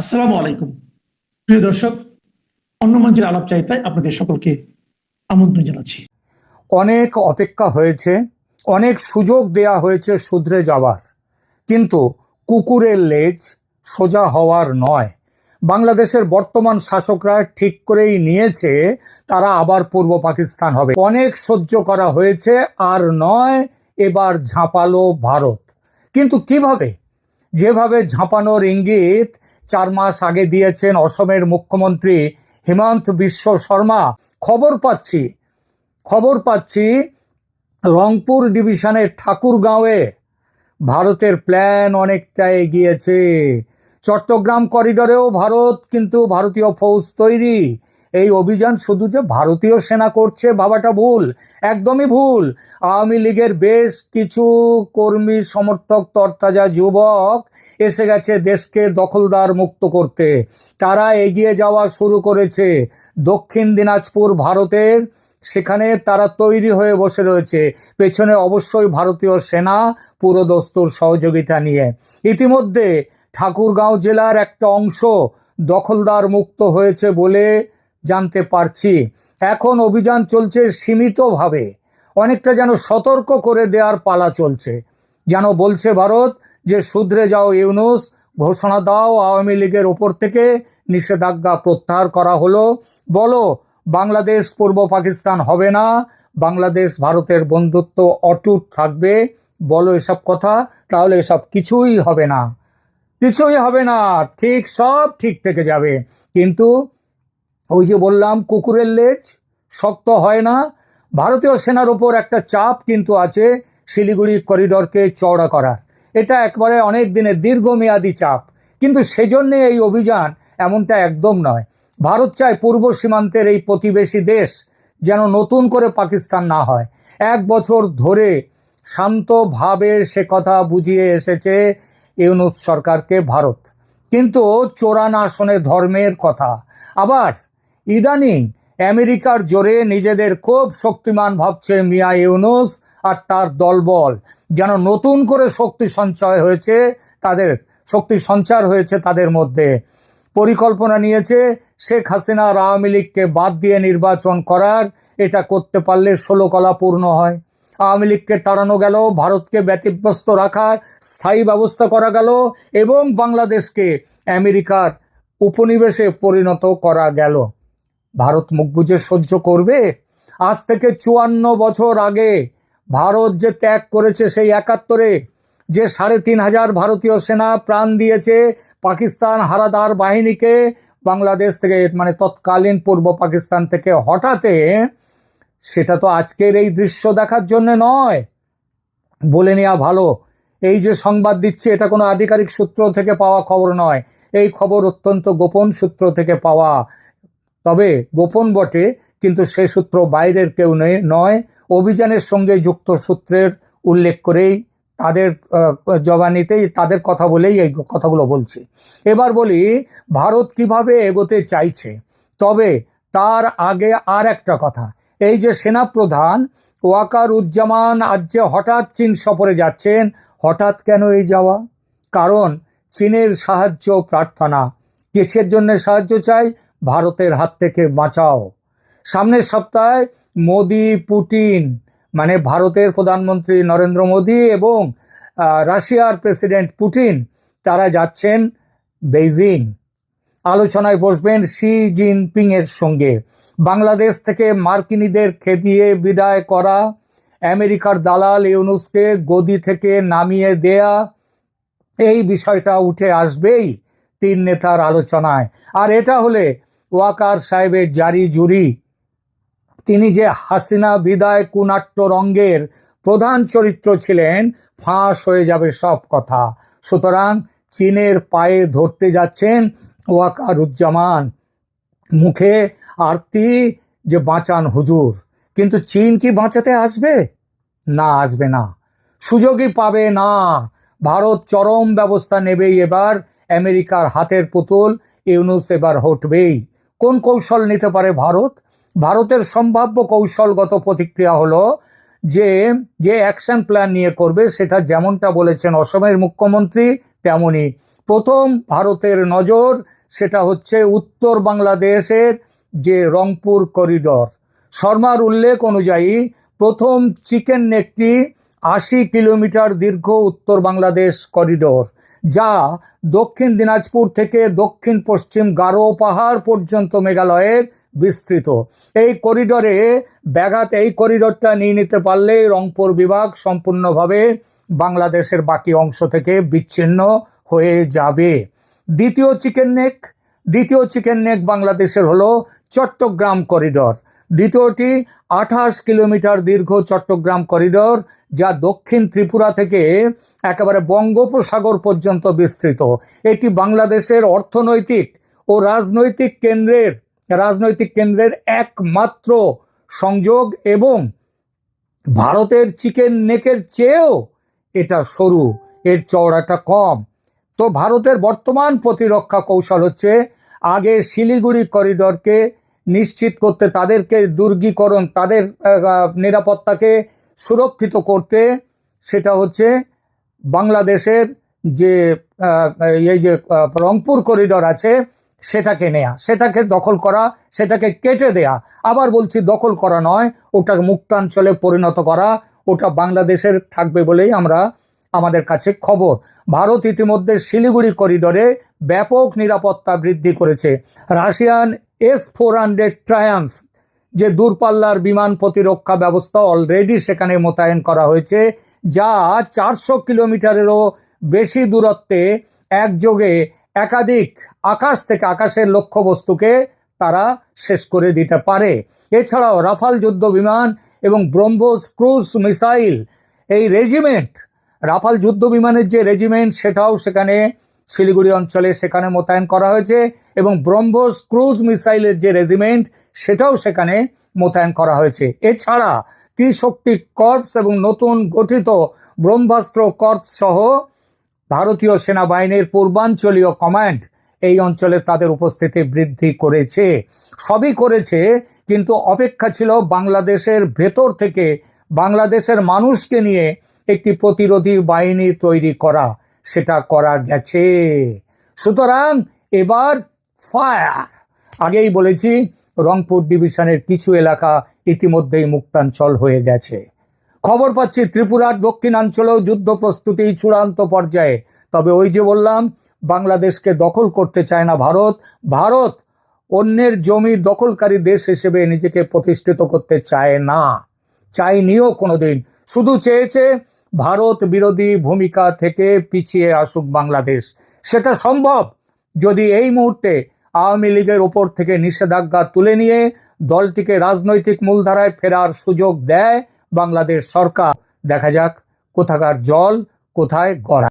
আসসালামু আলাইকুম। প্রিয় দর্শক অন্য মঞ্চের আলাপ চাইতায় আপনাদের সকলকে আমন্ত্রণ জানাচ্ছি। অনেক অপেক্ষা হয়েছে, অনেক সুযোগ দেয়া হয়েছে শুধরে যাওয়ার। কিন্তু কুকুরের লেজ সোজা হওয়ার নয়। বাংলাদেশের বর্তমান শাসকরা ঠিক করেই নিয়েছে, তারা আবার পূর্ব পাকিস্তান হবে। অনেক সহ্য করা হয়েছে, আর নয়, এবার ঝাঁপালো ভারত। কিন্তু কীভাবে? যেভাবে ঝাঁপানোর ইঙ্গিত চার মাস আগে দিয়েছেন অসমের মুখ্যমন্ত্রী হিমন্ত বিশ্ব শর্মা, খবর পাচ্ছি খবর পাচ্ছি রংপুর ডিভিশনের ঠাকুরগাঁওয়ে ভারতের প্ল্যান অনেকটা এগিয়েছে। চট্টগ্রাম করিডোরেও ভারত, কিন্তু ভারতীয় ফৌজ তৈরি। এই অভিযান শুধু যে ভারতীয় সেনা করছে ভাবাটা ভুল, একদমই ভুল। আওয়ামী লীগের বেশ কিছু কর্মী সমর্থক, তরতাজা যুবক এসে গেছে দেশকে দখলদার মুক্ত করতে। তারা এগিয়ে যাওয়া শুরু করেছে। দক্ষিণ দিনাজপুর ভারতের, সেখানে তারা তৈরি হয়ে বসে রয়েছে। পেছনে অবশ্যই ভারতীয় সেনা, পুরোদস্তুর সহযোগিতা নিয়ে। ইতিমধ্যে ঠাকুরগাঁও জেলার একটা অংশ দখলদার মুক্ত হয়েছে বলে জানতে পারছি। এখন অভিযান চলছে সীমিতভাবে। অনেকটা যেন সতর্ক করে দেওয়ার পালা চলছে। যেন বলছে ভারত যে শুধরে যাও ইউনুস, ঘোষণা দাও আওয়ামী লীগের ওপর থেকে, নিষেধাজ্ঞা প্রত্যাহার করা হলো। বলো, বাংলাদেশ, পূর্ব পাকিস্তান হবে না? বাংলাদেশ, ভারতের বন্ধুত্ব অটুট থাকবে? বলো এসব কথা, তাহলে এসব কিছুই হবে না। কিছুই হবে না। ঠিক সব ঠিক থেকে যাবে। কিন্তু ওই যে বললাম, কুকুরের লেজ শক্ত হয় না। ভারতীয় সেনার ওপর একটা চাপ কিন্তু আছে শিলিগুড়ি করিডরকে চওড়া করার। এটা একবারে অনেক দিনের দীর্ঘমেয়াদী চাপ। কিন্তু সেজন্যে এই অভিযান এমনটা একদম নয়। ভারত চায় পূর্ব সীমান্তের এই প্রতিবেশী দেশ যেন নতুন করে পাকিস্তান না হয়। এক বছর ধরে শান্তভাবে সে কথা বুঝিয়ে এসেছে ইউনুস সরকারকে ভারত। কিন্তু চোরান আসনে ধর্মের কথা। আবার ইদানিং আমেরিকার জোরে নিজেদের খুব শক্তিমান ভাবছে মিয়া ইউনুস আর তার দলবল। যেন নতুন করে শক্তি সঞ্চয় হয়েছে তাদের, শক্তি সঞ্চার হয়েছে তাদের মধ্যে। পরিকল্পনা নিয়েছে শেখ হাসিনা আর আওয়ামী লীগকে বাদ দিয়ে নির্বাচন করার। এটা করতে পারলে ষোলো কলা পূর্ণ হয়। আওয়ামী লীগকে তাড়ানো গেল, ভারতকে ব্যতিব্যস্ত রাখার স্থায়ী ব্যবস্থা করা গেল এবং বাংলাদেশকে আমেরিকার উপনিবেশে পরিণত করা গেল। ভারত মুখ বুঝে সহ্য করবে? আজ থেকে চুয়ান্ন বছর আগে ভারত যে ত্যাগ করেছে সেই একাত্তরে, যে সাড়ে তিন হাজার ভারতীয় সেনা প্রাণ দিয়েছে পাকিস্তান হারাদার বাহিনীকে, বাংলাদেশ থেকে মানে তৎকালীন পূর্ব পাকিস্তান থেকে হঠাতে, সেটা তো আজকের এই দৃশ্য দেখার জন্য নয়। বলে নেওয়া ভালো। এই যে সংবাদ দিচ্ছে, এটা কোনো আধিকারিক সূত্র থেকে পাওয়া খবর নয়। এই খবর অত্যন্ত গোপন সূত্র থেকে পাওয়া। তবে গোপন বটে, কিন্তু সে সূত্র বাইরের কেউ নয়। অভিযানের সঙ্গে যুক্ত সূত্রের উল্লেখ করেই তাদের জবানিতেই তাদের কথা বলেই এই কথাগুলো বলছি। এবার বলি, ভারত কীভাবে এগোতে চাইছে? তবে তার আগে আর একটা কথা, এই যে সেনাপ্রধান ওয়াকার উজ্জামান আজ যে হঠাৎ চীন সফরে যাচ্ছেন, হঠাৎ কেন এই যাওয়া? কারণ চীনের সাহায্য প্রার্থনা। কিসের জন্য সাহায্য চাই? ভারতের হাত থেকে বাঁচাও। সামনের সপ্তাহে মোদি পুটিন মানে ভারতের প্রধানমন্ত্রী নরেন্দ্র মোদি এবং রাশিয়ার প্রেসিডেন্ট পুটিন তারা যাচ্ছেন বেইজিং। আলোচনায় বসবেন শি জিনপিং এর সঙ্গে। বাংলাদেশ থেকে মার্কিনীদের খেদিয়ে বিদায় করা, আমেরিকার দালাল ইউনুসকে গদি থেকে নামিয়ে দেয়া, এই বিষয়টা উঠে আসবেই তিন নেতার আলোচনায়। আর এটা হলে ওয়াকার সাহেবের জারি জুরি। তিনি যে হাসিনা বিদায় কুনাট্য রঙ্গের প্রধান চরিত্র ছিলেন, ফাঁস হয়ে যাবে সব কথা। সুতরাং চীনের পায়ে ধরতে যাচ্ছেন ওয়াকারুজ্জামান। মুখে আরতি যে বাঁচান হুজুর। কিন্তু চীন কি বাঁচাতে আসবে? না আসবে না। সুযোগই পাবে না। ভারত চরম ব্যবস্থা নেবেই এবার। আমেরিকার হাতের পুতুল ইউনুস এবার হটবেই। কোন কৌশল নিতে পারে ভারত? ভারতের সম্ভাব্য কৌশলগত প্রতিক্রিয়া হলো যে যে অ্যাকশন প্ল্যান নিয়ে করবে, সেটা যেমনটা বলেছেন অসমের মুখ্যমন্ত্রী, তেমনই। প্রথম ভারতের নজর সেটা হচ্ছে উত্তর বাংলাদেশের যে রংপুর করিডর শর্মার উল্লেখ অনুযায়ী প্রথম চিকেন নেকটি আশি কিলোমিটার দীর্ঘ উত্তর বাংলাদেশ করিডোর, যা দক্ষিণ দিনাজপুর থেকে দক্ষিণ পশ্চিম গারো পাহাড় পর্যন্ত মেঘালয়ের বিস্তৃত। এই করিডোরে ব্যাঘাত, এই করিডোরটা নিয়ে নিতে পারলেই রংপুর বিভাগ সম্পূর্ণভাবে বাংলাদেশের বাকি অংশ থেকে বিচ্ছিন্ন হয়ে যাবে। দ্বিতীয় চিকেন নেক, দ্বিতীয় চিকেন নেক বাংলাদেশের হলো চট্টগ্রাম করিডোর। দ্বিতীয়টি আঠাশ কিলোমিটার দীর্ঘ চট্টগ্রাম করিডোর, যা দক্ষিণ ত্রিপুরা থেকে একেবারে বঙ্গোপসাগর পর্যন্ত বিস্তৃত। এটি বাংলাদেশের অর্থনৈতিক ও রাজনৈতিক কেন্দ্রের রাজনৈতিক কেন্দ্রের একমাত্র সংযোগ এবং ভারতের চিকেন নেকের চেয়েও এটা সরু, এর চওড়াটা কম। তো ভারতের বর্তমান প্রতিরক্ষা কৌশল হচ্ছে আগে শিলিগুড়ি করিডরকে নিশ্চিত করতে, তাদেরকে দুর্গীকরণ, তাদের নিরাপত্তাকে সুরক্ষিত করতে, সেটা হচ্ছে বাংলাদেশের যে এই যে রংপুর করিডর আছে, সেটাকে নেয়া, সেটাকে দখল করা, সেটাকে কেটে দেয়া। আবার বলছি দখল করা নয় ওটাকে মুক্তাঞ্চলে পরিণত করা, ওটা বাংলাদেশের থাকবে বলেই আমরা আমাদের কাছে খবর। ভারত ইতিমধ্যে শিলিগুড়ি করিডোরে ব্যাপক নিরাপত্তা বৃদ্ধি করেছে। রাশিয়ান এস ফোর হান্ড্রেড ট্রায়ান্স যে দূরপাল্লার বিমান প্রতিরক্ষা ব্যবস্থা অলরেডি সেখানে মোতায়েন করা হয়েছে, যা চারশো কিলোমিটারেরও বেশি দূরত্বে একযোগে একাধিক আকাশ থেকে আকাশের লক্ষ্যবস্তুকে তারা শেষ করে দিতে পারে। এছাড়াও রাফাল যুদ্ধ বিমান এবং ব্রহ্মোস ক্রুজ মিসাইল, এই রেজিমেন্ট রাফাল যুদ্ধ বিমানের যে রেজিমেন্ট সেটাও সেখানে শিলিগুড়ি অঞ্চলে সেখানে মোতায়েন করা হয়েছে এবং ব্রহ্মোস ক্রুজ মিসাইলের যে রেজিমেন্ট, সেটাও সেখানে মোতায়েন করা হয়েছে। এছাড়া ত্রিশক্তি কর্পস এবং নতুন গঠিত ব্রহ্মাস্ত্র কর্পস সহ ভারতীয় সেনাবাহিনীর পূর্বাঞ্চলীয় কমান্ড এই অঞ্চলে তাদের উপস্থিতি বৃদ্ধি করেছে। সবই করেছে, কিন্তু অপেক্ষা ছিল বাংলাদেশের ভেতর থেকে বাংলাদেশের মানুষকে নিয়ে একটি প্রতিরোধী বাহিনী তৈরি করা। সেটা করা গেছে। সুতরাং এবার ফায়ার আগেই বলেছি, রংপুর ডিভিশনের কিছু এলাকা ইতিমধ্যেই মুক্তাঞ্চল হয়ে গেছে। খবর পাচ্ছি, ত্রিপুরার দক্ষিণাঞ্চলেও যুদ্ধ প্রস্তুতি চূড়ান্ত পর্যায়ে। তবে ওই যে বললাম, বাংলাদেশকে দখল করতে চায় না ভারত। ভারত অন্যের জমি দখলকারী দেশ হিসেবে নিজেকে প্রতিষ্ঠিত করতে চায় না। চায়নিও কোনোদিন। শুধু চেয়েছে ভারত বিরোধী ভূমিকা থেকে পিছিয়ে আসুক বাংলাদেশ। সেটা সম্ভব যদি এই মুহূর্তে আওয়ামী লীগের ওপর থেকে নিষেধাজ্ঞা তুলে নিয়ে দলটিকে রাজনৈতিক মূলধারায় ফেরার সুযোগ দেয় বাংলাদেশ সরকার। দেখা যাক কোথাকার জল, কোথায় গড়া।